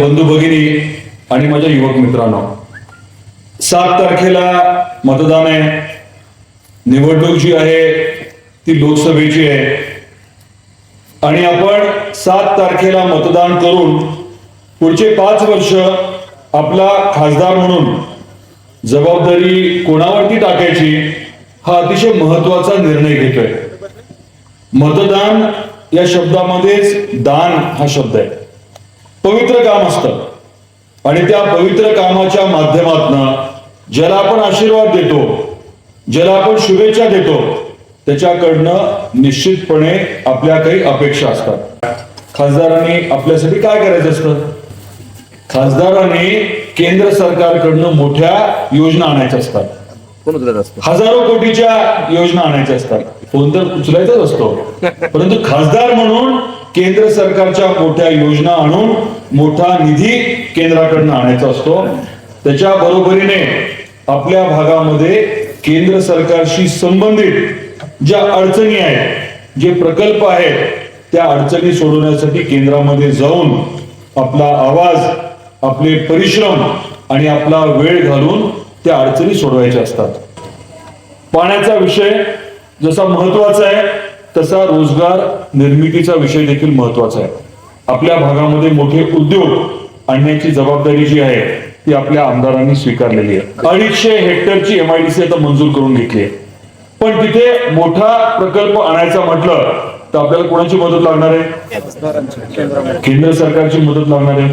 बंधू भगिनी आणि माझ्या युवक मित्रांनो सात तारखेला मतदान आहे. निवडणूक जी आहे ती लोकसभेची आहे. आणि आपण सात तारखेला मतदान करून पुढचे पाच वर्ष आपला खासदार म्हणून जबाबदारी कोणावरती टाकायची हा अतिशय महत्त्वाचा निर्णय घेतोय. मतदान या शब्दामध्येच दान हा शब्द आहे. पवित्र काम असतं. आणि त्या पवित्र कामाच्या माध्यमातनं ज्याला आपण आशीर्वाद देतो ज्याला आपण शुभेच्छा देतो त्याच्याकडनं निश्चितपणे आपल्या काही अपेक्षा असतात. खासदारांनी आपल्यासाठी काय करायचं असतं? खासदारांनी केंद्र सरकारकडनं मोठ्या योजना आणायच्या असतात. हजारो कोटीच्या योजना आणायच्या असतात. फोन तर उचलायचाच असतो. परंतु खासदार म्हणून केंद्र सरकारच्या मोठ्या योजना आणून मोठा निधी केंद्राकडनं आणायचा असतो. त्याच्या बरोबरीने आपल्या भागामध्ये केंद्र सरकारशी संबंधित ज्या अडचणी आहेत जे प्रकल्प आहेत त्या अडचणी सोडवण्यासाठी केंद्रामध्ये जाऊन आपला आवाज आपले परिश्रम आणि आपला वेळ घालून त्या अडचणी सोडवायच्या असतात. पाण्याचा विषय जसा महत्त्वाचा आहे तसा रोजगार निर्मितीचा विषय देखील महत्त्वाचा आहे. आपल्या भागामध्ये मोठे उद्योग आणण्याची जबाबदारी जी आहे ती आपल्या आमदारांनी स्वीकारलेली आहे. अडीचशे हेक्टरची एमआयडीसी आता मंजूर करून घेतली आहे. पण तिथे मोठा प्रकल्प आणायचा म्हटलं तर आपल्याला कोणाची मदत लागणार आहे? केंद्र सरकारची मदत लागणार आहे.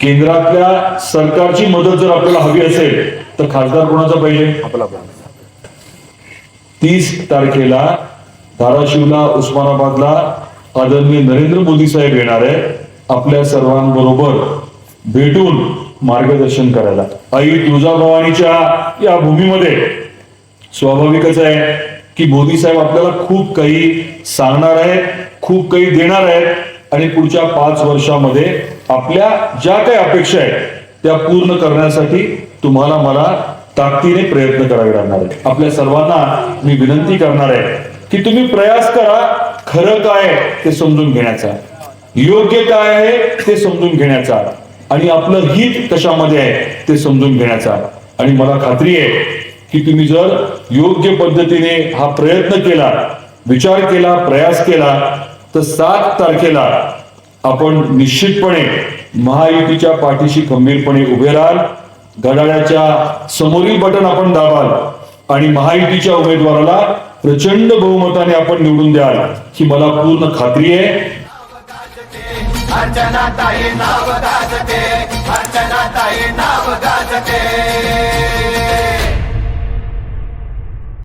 केंद्रातल्या सरकारची मदत जर आपल्याला हवी असेल तर खासदार कोणाचा पाहिजे? तीस तारखेला धाराशिवला उस्मानाबादला आदरणीय नरेंद्र मोदी साहेब येणार आहे आपल्या सर्वांबरोबर भेटून मार्गदर्शन करायला. आई तुळजाभवानीच्या या भूमीमध्ये स्वाभाविकच आहे की मोदी साहेब आपल्याला खूप काही सांगणार आहेत खूप काही देणार आहेत आणि पुढच्या पाच वर्षामध्ये आपल्या ज्या काही अपेक्षा आहेत त्या पूर्ण करण्यासाठी तुम्हाला मला ताकदीने प्रयत्न करावे लागणार आहेत. आपल्या सर्वांना मी विनंती करणार आहे की तुम्ही प्रयास करा खरं काय ते समजून घेण्याचा. योग्य काय आहे ते समजून घेण्याचा. आणि आपलं हित कशामध्ये आहे ते समजून घेण्याचा. आणि मला खात्री आहे की तुम्ही जर योग्य पद्धतीने हा प्रयत्न केला विचार केला प्रयास केला तर सात तारखेला आपण निश्चितपणे महायुतीच्या पाठीशी खंबीरपणे उभे राहाल घड्याळाच्या समोरील बटन आपण दाबाल आणि महायुतीच्या उमेदवाराला प्रचंड बहुमताने आपण निवडून द्याल ही मला पूर्ण खात्री आहे. अर्चना ताई नाव गाजते अर्चना ताई